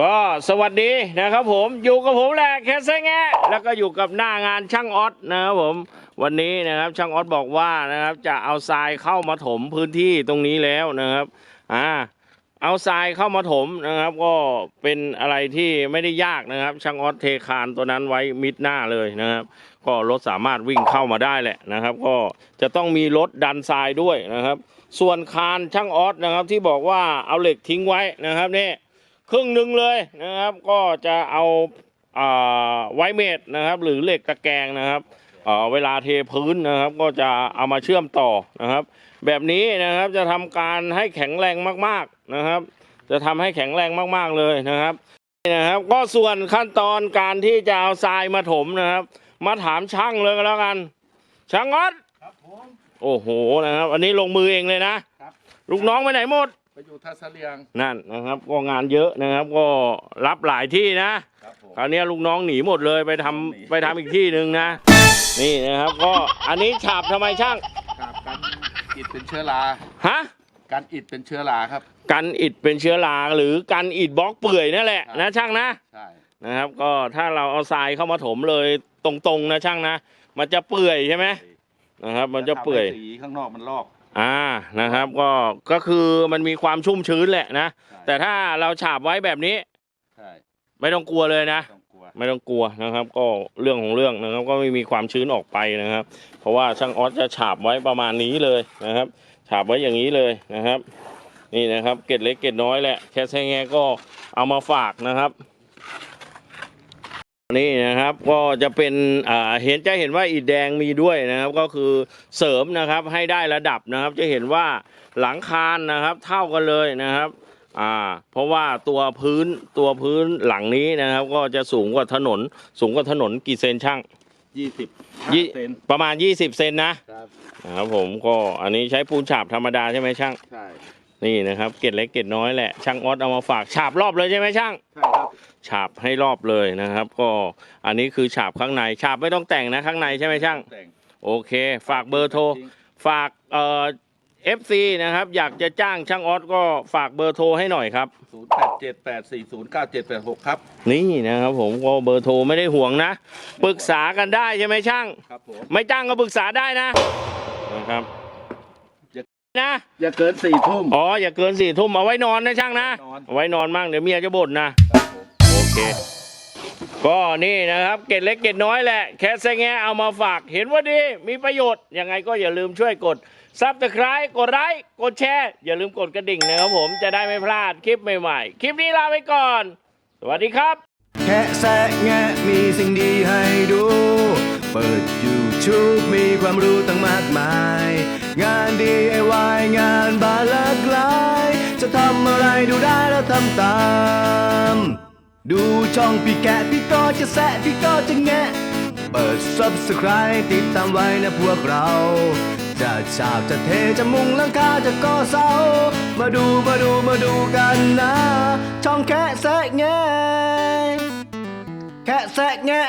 ก็สวัสดีนะครับผมอยู่กับผมแหละแคสเซงแงะแล้วก็อยู่กับหน้างานช่างออสนะครับผมวันนี้นะครับช่างออสบอกว่านะครับจะเอาทรายเข้ามาถมพื้นที่ตรงนี้แล้วนะครับอ่าเอาทรายเข้ามาถมนะครับ ก็เป็นอะไรที่ไม่ได้ยากนะครับ ช่างออสเทคานตัวนั้นไว้มิดหน้าเลยนะครับ ก็รถสามารถวิ่งเข้ามาได้แหละนะครับ ก็จะต้องมีรถดันทรายด้วยนะครับ ส่วนคานช่างออสนะครับที่บอกว่าเอาเหล็กทิ้งไว้นะครับเนี่ ครึ่งหนึ่งเลยนะครับ ก็จะเอาอ่าไวเมดนะครับ หรือเหล็กตะแกรงนะครับเอ่อเวลาเทพื้นนะครับ ก็จะเอามาเชื่อมต่อนะครับ แบบนี้นะครับจะทำการให้แข็งแรงมากๆนะครับ จะทำให้แข็งแรงมากๆเลยนะครับนี่นะครับก็ส่วนขั้นตอนการที่จะเอาทรายมาถมนะครับ มาถามช่างเลยก็แล้วกัน ช่างออดครับผมโอ้โหนะครับ อันนี้ลงมือเองเลยนะครับลูกน้องไปไหนหมด ไปอยู่ท่าเสลียง นั่นนะครับ ก็งานเยอะนะครับ ก็รับหลายที่นะครับผมคราวนี้ลูกน้องหนีหมดเลยไปทำหนี ไปทำอีกที่หนึ่งนะ นี่นะครับ ก็อันนี้ฉาบทำไมช่างกับกันอิดเป็นเชื้อรา ฮะกันอิดเป็นเชื้อราครับ กันอิดเป็นเชื้อราหรือกันอิดบล็อกเปื่อยนั่นแหละครับ นะช่างนะ ใช่ นะครับ ก็ถ้าเราเอาทรายเข้ามาถมเลยตรงๆนะช่างนะ มันจะเปื่อยใช่ไหมนะครับ มันจะเปื่อยแล้วทำให้สีข้างนอกมันลอก อ่านะครับก็ก็คือมันมีความชุ่มชื้นแหละนะใช่แต่ถ้าเราฉาบไว้แบบนี้ ใช่ไม่ต้องกลัวเลยนะไม่ต้องกลัว ไม่ต้องกลัวนะครับ ก็เรื่องของเรื่องนะครับ ก็ไม่มีความชื้นออกไปนะครับ เพราะว่าช่างออสจะฉาบไว้ประมาณนี้เลยนะครับ ฉาบไว้อย่างนี้เลยนะครับ นี่นะครับเกล็ดเล็กเกล็ดน้อยแหละแค่แค่แงก็เอามาฝากนะครับ นี่นะครับก็จะเป็นอ่าเห็นจะเห็นว่าอิฐแดงมีด้วยนะครับ ก็คือเสริมนะครับให้ได้ระดับนะครับ จะเห็นว่าหลังคานนะครับ เท่ากันเลยนะครับอ่าเพราะว่าตัวพื้นตัวพื้นหลังนี้นะครับ ก็จะสูงกว่าถนน สูงกว่าถนนกี่เซนช่างยี่สิบยี่เซนประมาณ20เซนนะครับนะครับผมก็อันนี้ใช้ปูนฉาบธรรมดาใช่ไหมช่างใช่นี่นะครับเกล็ดเล็กเกล็ดน้อยแหละช่างออสเอามาฝากฉาบรอบเลยใช่ไหมช่างใช่ครับ ฉาบให้รอบเลยนะครับ ก็อันนี้คือฉาบข้างในฉาบไม่ต้องแต่งนะข้างในใช่ไหมช่าง แต่งโอเค ฝากเบอร์โทรฝากเอ่อฟซีนะครับ อยากจะจ้างช่างออสก็ฝากเบอร์โทรให้หน่อยครับ ศูนย์แปดเจ็ดแปดสี่ศูนย์เก้าเจ็ดแปดหกครับ นี่นะครับผมก็เบอร์โทรไม่ได้ห่วงนะปรึกษากันได้ใช่ไหมช่าง ครับผม ไม่จ้างก็ปรึกษาได้นะนะครับนะอย่าเกินสี่ทุ่ม อ๋ออย่าเกินสี่ทุ่มเอาไว้นอนนะช่างนะ นอน เอาไว้นอนมั่งเดี๋ยวเมียจะบ่นนะครับผมโอ เคก็นี่นะครับเกร็ดเล็กเกร็ดน้อยแหละ แค่แซงแงเอามาฝาก เห็นว่าดีมีประโยชน์ ยังไงก็อย่าลืมช่วยกดซับสไคร b e กดไลค์กดแชร์ อย่าลืมกดกระดิ่งนะครับผมจะได้ไม่พลาดคลิปใหม่ๆ คลิปนี้ลาไปก่อน สวัสดีครับ แค่แซะแงะมีสิ่งดีให้ดู เปิด YouTube มีความรู้ตั้งมากมาย งาน DIY งานบานหลากหลาย จะทำอะไรดูได้แล้วทำตาม ดูช่องพี่แกะพี่ก็จะแซะพี่ก็จะแงะ เปิด Subscribe ติดตามไว้นะพวกเรา จะฉาบจะเทจะมุงหลังคาจะก่อเสา มาดูมาดูมาดูกันนะ ช่องแค่แซะแงะ แค่แซะแงะ